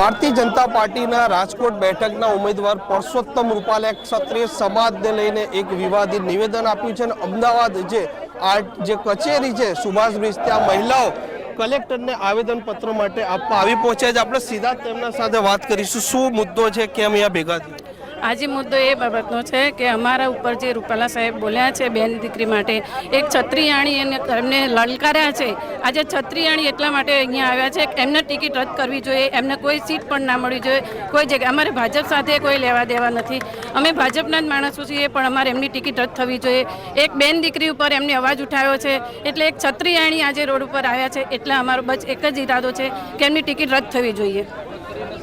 ભારતીય જનતા પાર્ટીના રાજકોટ બેઠકના ઉમેદવાર પરસોત્તમ રૂપાલે ક્ષત્રિય સમાજને લઈને એક વિવાદિત નિવેદન આપ્યું છે અને અમદાવાદ જે આ જે કચેરી છે સુભાષ બ્રિજ, ત્યાં મહિલાઓ કલેક્ટરને આવેદનપત્ર માટે આપવા આવી પહોંચ્યા છે. આપણે સીધા તેમના સાથે વાત કરીશું. શું મુદ્દો છે? કેમ અહીંયા ભેગા થયા? આજે મુદ્દો એ બાબતનો છે કે અમારા ઉપર જે રૂપાલા સાહેબ બોલ્યા છે, બેન દીકરી માટે, એક છત્રીયાણી એને એમને લલકાર્યા છે. આજે છત્રીયાણી એટલા માટે અહીંયા આવ્યા છે એમને ટિકિટ રદ કરવી જોઈએ, એમને કોઈ સીટ પણ ના મળવી જોઈએ, કોઈ જગ્યાએ અમારે ભાજપ સાથે કોઈ લેવા દેવા નથી. અમે ભાજપના જ માણસો છીએ, પણ અમારે એમની ટિકિટ રદ થવી જોઈએ. એક બેન દીકરી ઉપર એમને અવાજ ઉઠાવ્યો છે, એટલે એક છત્રીયાણી આજે રોડ ઉપર આવ્યા છે, એટલે અમારો બસ એક જ ઈરાદો છે કે એમની ટિકિટ રદ થવી જોઈએ.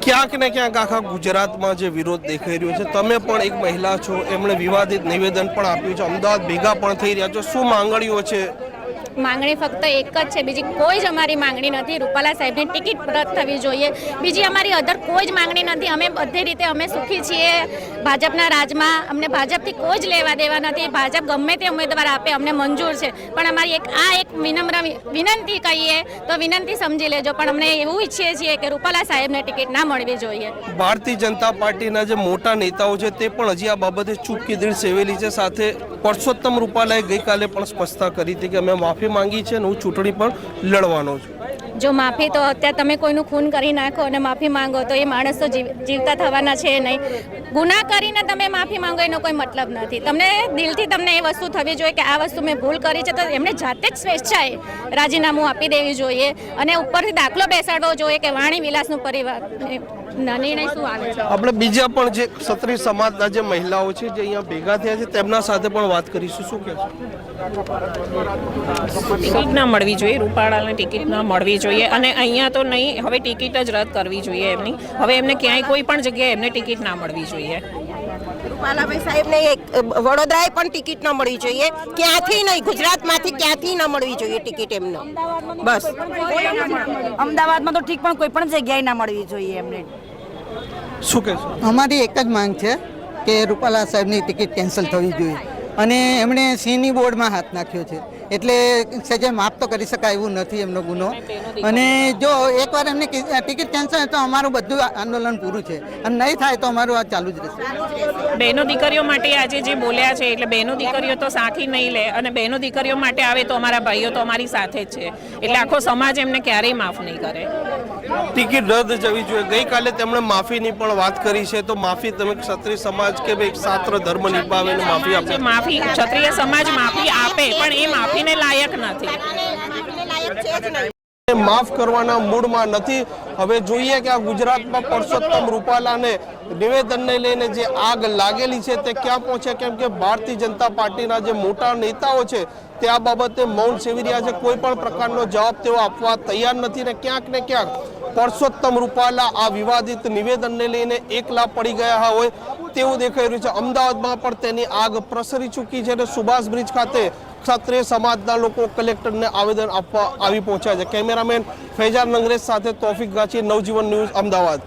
ક્યાંક ને ક્યાંક આખા ગુજરાતમાં જે વિરોધ દેખાઈ રહ્યો છે, તમે પણ એક મહિલા છો, એમણે વિવાદિત નિવેદન પણ આપ્યું છે, અમદાવાદ ભેગા પણ થઈ રહ્યા છો. શું માંગણીઓ છે માંગણી ફક્ત એક જ છે. બીજી કોઈ જ અમારી માંગણી નથી. રૂપાલા સાહેબની ટિકિટ રદ થવી જોઈએ. બીજી અમારી અધર કોઈ જ માંગણી નથી. અમે બધી રીતે અમે સુખી છીએ. ભાજપના રાજમાં અમને ભાજપથી કોઈ જ લેવા દેવા નથી. ભાજપ ગમે તે ઉમેદવાર આપે, અમને મંજૂર છે. પણ અમારી એક, આ એક વિનમ્ર વિનંતી કહીએ તો વિનંતી સમજી લેજો. પણ અમને એવું ઈચ્છીએ છીએ કે રૂપાલા સાહેબને ટિકિટ ના મળવી જોઈએ. ભારતીય જનતા પાર્ટીના જે મોટા નેતાઓ છે તે પણ હજી આ બાબતે ચૂપકી દિલ સેવેલી છે. સાથે પરસોત્તમ રૂપાલાએ ગઈકાલે પણ સ્પષ્ટતા કરી હતી કે અમે માફી માંગી છે અને હું ચૂંટણી પણ લડવાનો છું. જો માફી તો અત્યારે તમે કોઈનું ખૂન કરી નાખો અને માફી માંગો તો એ માણસ તો જીવ- જીવતા થવાના છે નહીં. ગુના કરીને તમે માફી માંગો એનો કોઈ મતલબ નથી. તમને દિલથી તમને એ વસ્તુ થવી જોઈએ કે આ વસ્તુ મેં ભૂલ કરી છે તો એમણે જાતે જ સ્વેચ્છાએ રાજીનામું આપી દેવી જોઈએ અને ઉપરથી દાખલો બેસાડવો જોઈએ કે વાણી વિલાસનું પરિવાર ના શું આવે છે? આપણે બીજા પણ જે ક્ષત્રિય સમાજના જે મહિલાઓ છે જે અહીંયા ભેગા થયા છે તેમના સાથે પણ વાત કરીશું. શું કે ટિકિટ ના મળવી જોઈએ રૂપાળાને ટિકિટ ના મળવી જોઈએ અને અહીંયા તો નહીં હવે ટિકિટ જ રદ કરવી જોઈએ એમની. હવે એમને ક્યાંય કોઈ પણ જગ્યાએ એમને ટિકિટ ના મળવી જોઈએ. રૂપાલાભાઈ સાહેબને એક વડોદરાએ પણ ટિકિટ ન મળવી જોઈએ. ક્યાંથી નહીં ગુજરાતમાંથી ક્યાંથી ન મળવી જોઈએ ટિકિટ એમને. બસ. અમદાવાદમાં તો ઠીક પણ કોઈ પણ જગ્યાએ ના મળવી જોઈએ એમને. શું કહેશો? અમારી એક જ માંગ છે કે રૂપાલા સાહેબની ટિકિટ કેન્સલ થવી જોઈએ. અને એમણે સિંહની બોર્ડમાં હાથ નાખ્યો છે. એટલે સજે માફ તો કરી શકાય એવું નથી એમનો ગુનો. અને જો એકવાર એમને ટિકિટ કેન્સલ થાય તો અમારું બધું આંદોલન પૂરું છે. અને નહીં થાય તો અમારું આ ચાલુ જ રહેશે. બહેનો દીકરીઓ માટે આજે જે બોલ્યા છે એટલે બહેનો દીકરીઓ તો સાખી નહીં લે અને બહેનો દીકરીઓ માટે આવે તો અમારા ભાઈઓ તો અમારી સાથે જ છે. એટલે આખો સમાજ એમને ક્યારેય માફ નહીં કરે. ટિકિટ રદ જવી જોઈએ. ગઈકાલે તેમણે માફીની પણ વાત કરી છે. તો માફી તમે ક્ષત્રિય સમાજ કે ભાઈ સાત્ર ધર્મ નિભાવે માફી આપે? માફી ક્ષત્રિય સમાજ માફી આપે પણ એ માફીને લાયક નથી. માફ કરવાના મૂડમાં નથી. હવે જોઈએ કે આ ગુજરાતમાં પરસોત્તમ રૂપાલાને નિવેદનને લઈને જે આગ લાગેલી છે તે ક્યાં પહોંચે? કેમ કે ભારતીય જનતા પાર્ટીના જે મોટા નેતાઓ છે તે આ બાબતે મૌન સેવી રહ્યા છે. કોઈ પણ પ્રકારનો જવાબ તેઓ આપવા તૈયાર નથી ને ક્યાંક ને ક્યાંક પરસોત્તમ રૂપાલા આ વિવાદિત નિવેદનને લઈને એકલા પડી ગયા હોય તેવું દેખાઈ રહ્યું છે. અમદાવાદમાં પણ તેની આગ પ્રસરી ચૂકી છે અને સુભાષ બ્રિજ ખાતે ક્ષત્રિય સમાજના લોકો કલેક્ટરને આવેદન આપવા આવી પહોંચ્યા છે. કેમેરામેન ફૈજાન નંગરેજ સાથે તોફિક ગાચી નવજીવન ન્યૂઝ અમદાવાદ.